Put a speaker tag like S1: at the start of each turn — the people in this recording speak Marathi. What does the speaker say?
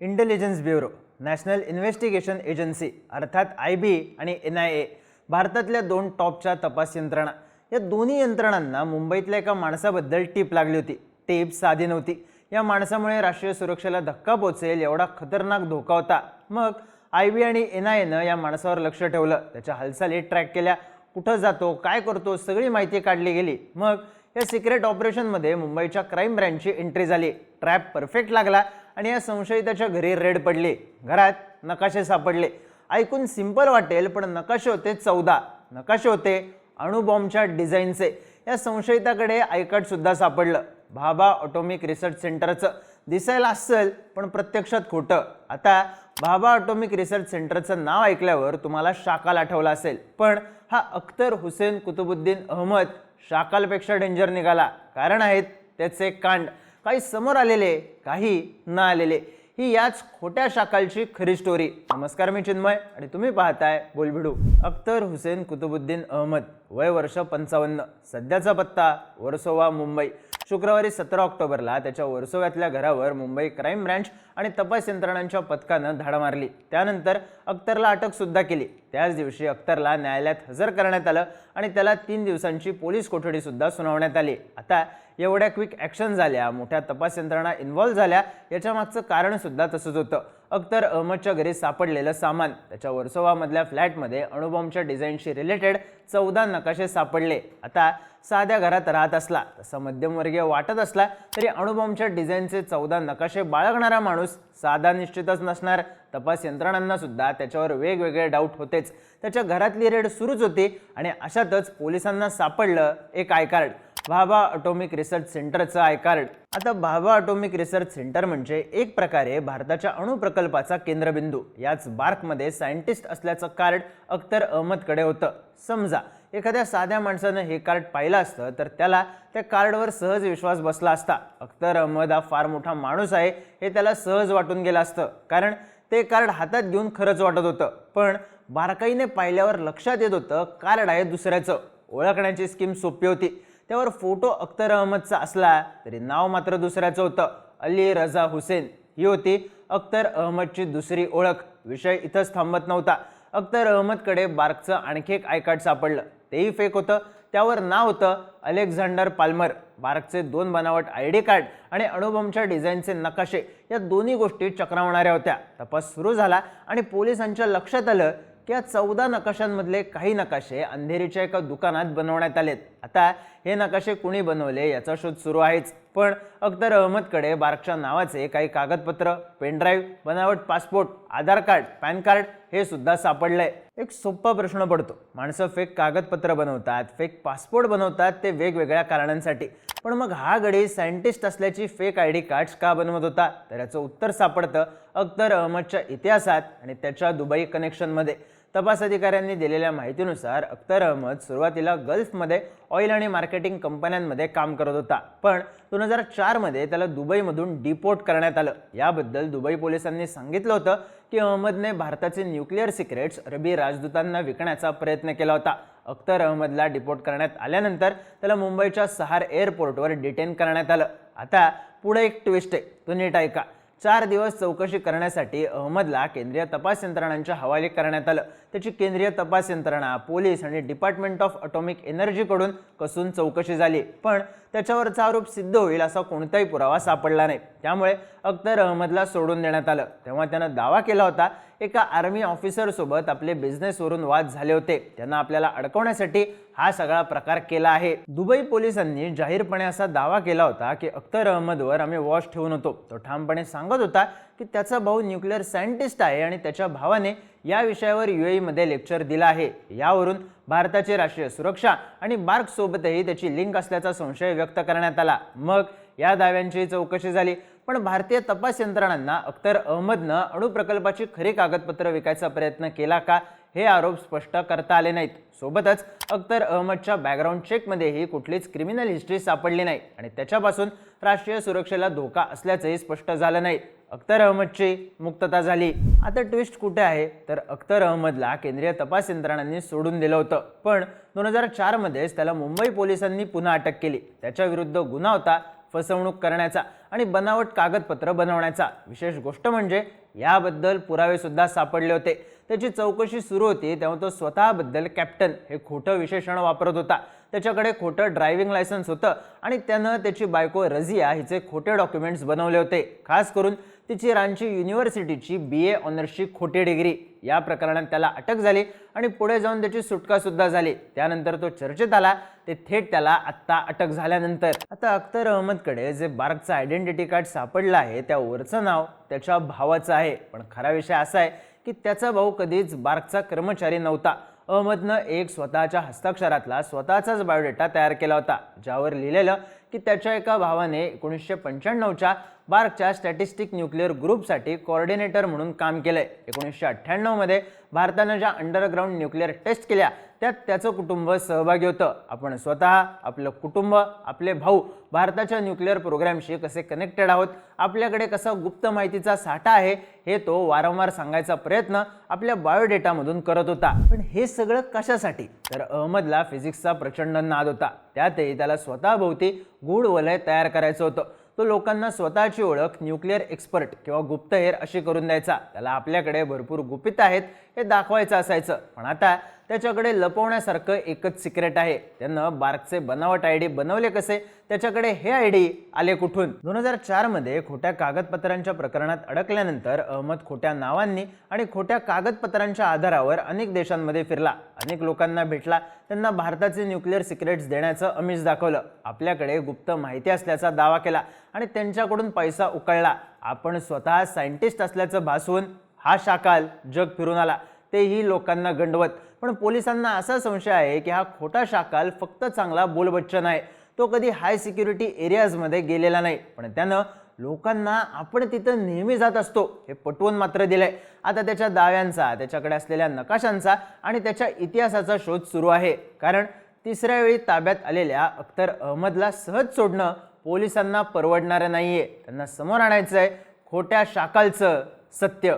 S1: Intelligence bureau national investigation agency अर्थात आय बी आणि एन आय ए भारतातल्या दोन टॉपच्या तपास यंत्रणा. या दोन्ही यंत्रणांना मुंबईतल्या एका माणसाबद्दल टीप लागली होती. टीप साधी नव्हती. या माणसामुळे राष्ट्रीय सुरक्षेला धक्का पोचेल एवढा खतरनाक धोका होता. मग आय बी आणि एन आय एनं या माणसावर लक्ष ठेवलं. त्याच्या हालचाली ट्रॅक केल्या. कुठं जातो काय करतो सगळी माहिती काढली गेली. मग या सिक्रेट ऑपरेशनमध्ये मुंबईच्या क्राईम ब्रँचची एंट्री झाली. ट्रॅप परफेक्ट लागला. आणि या संशयिताच्या घरी रेड पडली. घरात नकाशे सापडले. ऐकून सिंपल वाटेल पण नकाशे होते चौदा. नकाशे होते अणुबॉम्बच्या डिझाईनचे. या संशयिताकडे आयकटसुद्धा सापडलं. भाभा ऑटोमिक रिसर्च सेंटरचं. दिसायला असेल पण प्रत्यक्षात खोटं. आता भाभा ऑटोमिक रिसर्च सेंटरचं नाव ऐकल्यावर तुम्हाला शाकाल आठवला असेल. पण हा अख्तर हुसेन कुतुबुद्दीन अहमद शाकालपेक्षा डेंजर निघाला. कारण आहेत त्याचे कांड. काही समोर आलेले काही न आलेले. ही याच खोट्या शाकालची खरी स्टोरी नमस्कार मी चिन्मय आणि तुम्ही पाहताय बोलबिडू. अख्तर हुसेन कुतुबुद्दीन अहमद वय वर्ष पंचावन्न. सध्याचा पत्ता वर्सोवा मुंबई. शुक्रवारी सतरा ऑक्टोबरला त्याच्या वर्सोव्यातल्या घरावर मुंबई क्राईम ब्रँच आणि तपास यंत्रणांच्या पथकानं धाड मारली. त्यानंतर अख्तरला अटकसुद्धा केली. त्याच दिवशी अख्तरला न्यायालयात हजर करण्यात आलं आणि त्याला तीन दिवसांची पोलीस कोठडीसुद्धा सुनावण्यात आली. आता एवढ्या क्विक ॲक्शन झाल्या मोठ्या तपास यंत्रणा इन्व्हॉल्व्ह झाल्या याच्या मागचं कारणसुद्धा तसंच होतं. अख्तर अहमदच्या घरी सापडलेलं सामान. त्याच्या वर्सोवामधल्या फ्लॅटमध्ये अणुबॉम्बच्या डिझाईनशी रिलेटेड चौदा नकाशे सापडले. आता साध्या घरात राहत असला तसा मध्यमवर्गीय वाटत असला तरी अणुबॉम्बच्या डिझाईनचे चौदा नकाशे बाळगणारा माणूस साधा निश्चितच नसणार. तपास यंत्रणांना सुद्धा त्याच्यावर वेगवेगळे डाऊट होतेच. त्याच्या घरातली रेड सुरूच होती आणि अशातच पोलिसांना सापडलं एक I card. Bhabha atomic research सेंटरचं आय कार्ड. आता भाभा ऑटोमिक रिसर्च सेंटर म्हणजे एक प्रकारे भारताच्या अणुप्रकल्पाचा केंद्रबिंदू. याच बार्कमध्ये सायंटिस्ट असल्याचं कार्ड अख्तर अहमदकडे होतं. समजा एखाद्या साध्या माणसानं हे कार्ड पाहिलं असतं तर त्याला त्या कार्डवर सहज विश्वास बसला असता. अख्तर अहमद हा फार मोठा माणूस आहे हे त्याला सहज वाटून गेलं असतं. कारण ते कार्ड हातात घेऊन खरंच वाटत होतं. पण बारकाईने पाहिल्यावर लक्षात येत होतं कार्ड आहे दुसऱ्याचं. ओळखण्याची स्कीम सोपी होती. त्यावर फोटो अख्तर अहमदचा असला तरी नाव मात्र दुसऱ्याचं होतं. अली रजा हुसेन. ही होती अख्तर अहमदची दुसरी ओळख. विषय इथंच थांबत नव्हता. अख्तर अहमदकडे बार्कचं आणखी एक आय कार्ड सापडलं. तेही फेक होतं. त्यावर नाव होतं अलेक्झांडर पाल्मर. बार्कचे दोन बनावट आय डी कार्ड आणि अणुबॉम्बच्या डिझाईनचे नकाशे या दोन्ही गोष्टी चक्रावणाऱ्या होत्या. तपास सुरू झाला आणि पोलिसांच्या लक्षात आलं या चौदा नकाशांमधले काही नकाशे अंधेरीच्या एका दुकानात बनवण्यात आलेत. आता हे नकाशे कुणी बनवले याचा शोध सुरू आहेच. पण अख्तर अहमदकडे बार्कच्या नावाचे काही कागदपत्र पेनड्राईव्ह बनावट passport Aadhaar card PAN card हे सुद्धा सापडलंय. एक सोपा प्रश्न पडतो. माणसं फेक कागदपत्र बनवतात फेक पासपोर्ट बनवतात ते वेगवेगळ्या कारणांसाठी. पण मग हा गडी सायंटिस्ट असल्याची फेक आय डी कार्ड्स का बनवत होता? तर याचं उत्तर सापडतं अख्तर अहमदच्या इतिहासात आणि त्याच्या दुबई कनेक्शनमध्ये तपास अधिकाऱ्यांनी दिलेल्या माहितीनुसार अख्तर अहमद सुरुवातीला गल्फमध्ये ऑइल आणि मार्केटिंग कंपन्यांमध्ये काम करत होता. पण दोन हजार चारमध्ये त्याला दुबईमधून डिपोर्ट करण्यात आलं. याबद्दल दुबई पोलिसांनी सांगितलं होतं की अहमदने भारताचे न्यूक्लिअर सिक्रेट्स अरबी राजदूतांना विकण्याचा प्रयत्न केला होता. अख्तर अहमदला डिपोर्ट करण्यात आल्यानंतर त्याला मुंबईच्या सहार एअरपोर्टवर डिटेन करण्यात आलं. आता पुढे एक ट्विस्ट आहे. तो नीट ऐका. चार दिवस चौकशी करण्यासाठी अहमदला केंद्रीय तपास यंत्रणांच्या हवाले करण्यात आलं. त्याची केंद्रीय तपास यंत्रणा पोलीस आणि डिपार्टमेंट ऑफ अटॉमिक एनर्जीकडून कसून चौकशी झाली. पण त्याच्यावरचा आरोप सिद्ध होईल असा कोणताही पुरावा सापडला नाही. त्यामुळे अख्तर अहमदला सोडून देण्यात आलं. तेव्हा त्यानं दावा केला होता एका आर्मी ऑफिसरसोबत आपले बिझनेसवरून वाद झाले होते. त्यांना आपल्याला अडकवण्यासाठी हा सगळा प्रकार केला आहे. दुबई पोलिसांनी जाहीरपणे असा दावा केला होता की अख्तर अहमदवर आम्ही वॉच ठेवून होतो. तो ठामपणे सांगत होता की त्याचा भाऊ न्यूक्लिअर सायंटिस्ट आहे आणि त्याच्या भावाने या विषयावर यू मध्ये लेक्चर दिलं आहे. यावरून भारताची राष्ट्रीय सुरक्षा आणि बार्क सोबतही त्याची लिंक असल्याचा संशय व्यक्त करण्यात आला. मग या दाव्यांची चौकशी झाली. पण भारतीय तपास यंत्रणांना अख्तर अहमदनं अणुप्रकल्पाची खरी कागदपत्र विकायचा प्रयत्न केला का हे आरोप स्पष्ट करता आले नाहीत. सोबतच अख्तर अहमदच्या बॅकग्राऊंड चेकमध्येही कुठलीच क्रिमिनल हिस्ट्री सापडली नाही आणि त्याच्यापासून राष्ट्रीय सुरक्षेला धोका असल्याचंही स्पष्ट झालं नाही. अख्तर अहमदची मुक्तता झाली. आता ट्विस्ट कुठे आहे? तर अख्तर अहमदला केंद्रीय तपास यंत्रणांनी सोडून दिलं होतं. पण दोन हजार चारमध्येच त्याला मुंबई पोलिसांनी पुन्हा अटक केली. त्याच्या विरुद्ध गुन्हा होता फसवणूक करण्याचा आणि बनावट कागदपत्र बनवण्याचा. विशेष गोष्ट म्हणजे याबद्दल पुरावेसुद्धा सापडले होते. त्याची चौकशी सुरू होती तेव्हा तो स्वतःबद्दल कॅप्टन हे खोटं विशेषण वापरत होता. त्याच्याकडे खोटं ड्रायव्हिंग लायसन्स होतं आणि त्यानं त्याची बायको रजिया हिचे खोटे डॉक्युमेंट्स बनवले होते. खास करून तिची रांची युनिव्हर्सिटीची बी ए ऑनर्सची खोटी डिग्री या प्रकरणात त्याला अटक झाली आणि पुढे जाऊन त्याची सुटकासुद्धा झाली. त्यानंतर तो चर्चेत आला. ते थेट त्याला आत्ता अटक झाल्यानंतर. आता अख्तर अहमदकडे जे बार्कचं आयडेंटिटी कार्ड सापडलं आहे त्यावरचं नाव त्याच्या भावाचं आहे. पण खरा विषय असा आहे की त्याचा भाऊ कधीच बार्कचा कर्मचारी नव्हता. अहमदनं एक स्वतःच्या हस्ताक्षरातला स्वतःचाच बायोडेटा तयार केला होता ज्यावर लिहिलेलं की त्याच्या एका भावाने एकोणीसशे पंच्याण्णवच्या बार्कच्या स्टॅटिस्टिक न्यूक्लिअर ग्रुपसाठी कोऑर्डिनेटर म्हणून काम केलं आहे एकोणीसशे अठ्ठ्याण्णवमध्ये भारतानं ज्या अंडरग्राऊंड न्यूक्लिअर टेस्ट केल्या त्यात त्याचं कुटुंब सहभागी होतं. आपण स्वतः आपलं कुटुंब आपले भाऊ भारताच्या न्यूक्लिअर प्रोग्रॅमशी कसे कनेक्टेड आहोत आपल्याकडे कसा गुप्त माहितीचा साठा आहे हे तो वारंवार सांगायचा प्रयत्न आपल्या बायोडेटामधून करत होता. पण हे सगळं कशासाठी? तर अहमदला फिजिक्सचा प्रचंड नाद होता. त्यातही त्याला स्वतःभोवती गूढ वलय तयार करायचं होतं. तो लोकांना स्वतःची ओळख न्यूक्लिअर एक्सपर्ट किंवा गुप्तहेर अशी करून द्यायचा. त्याला आपल्याकडे भरपूर गुपित आहेत हे दाखवायचं असायचं. पण आता त्याच्याकडे लपवण्यासारखं एकच सिक्रेट आहे. त्यानं बार्कचे बनावट आय डी बनवले कसे? त्याच्याकडे हे आय डी आले कुठून? दोन हजार चारमध्ये खोट्या कागदपत्रांच्या प्रकरणात अडकल्यानंतर अहमद खोट्या नावांनी आणि खोट्या कागदपत्रांच्या आधारावर अनेक देशांमध्ये फिरला. अनेक लोकांना भेटला. त्यांना भारताचे न्यूक्लिअर सिक्रेट्स देण्याचं अमिष दाखवलं. आपल्याकडे गुप्त माहिती असल्याचा दावा केला आणि त्यांच्याकडून पैसा उकळला. आपण स्वतः सायंटिस्ट असल्याचं भासवून हा शाकाल जग फिरून आला. तेही लोकांना गंडवत. पण पोलिसांना असा संशय आहे की हा खोटा शाकाल फक्त चांगला बोलबच्चन आहे तो कधी हाय सिक्युरिटी एरियाजमध्ये गेलेला नाही. पण त्यानं लोकांना आपण तिथं नेहमी जात असतो हे पटवून मात्र दिलंय. आता त्याच्या दाव्यांचा त्याच्याकडे असलेल्या नकाशांचा आणि त्याच्या इतिहासाचा शोध सुरू आहे. कारण तिसऱ्या वेळी ताब्यात आलेल्या अख्तर अहमदला सहज सोडणं पोलिसांना परवडणारं नाहीये. त्यांना समोर आणायचं आहे खोट्या शाकालचं सत्य.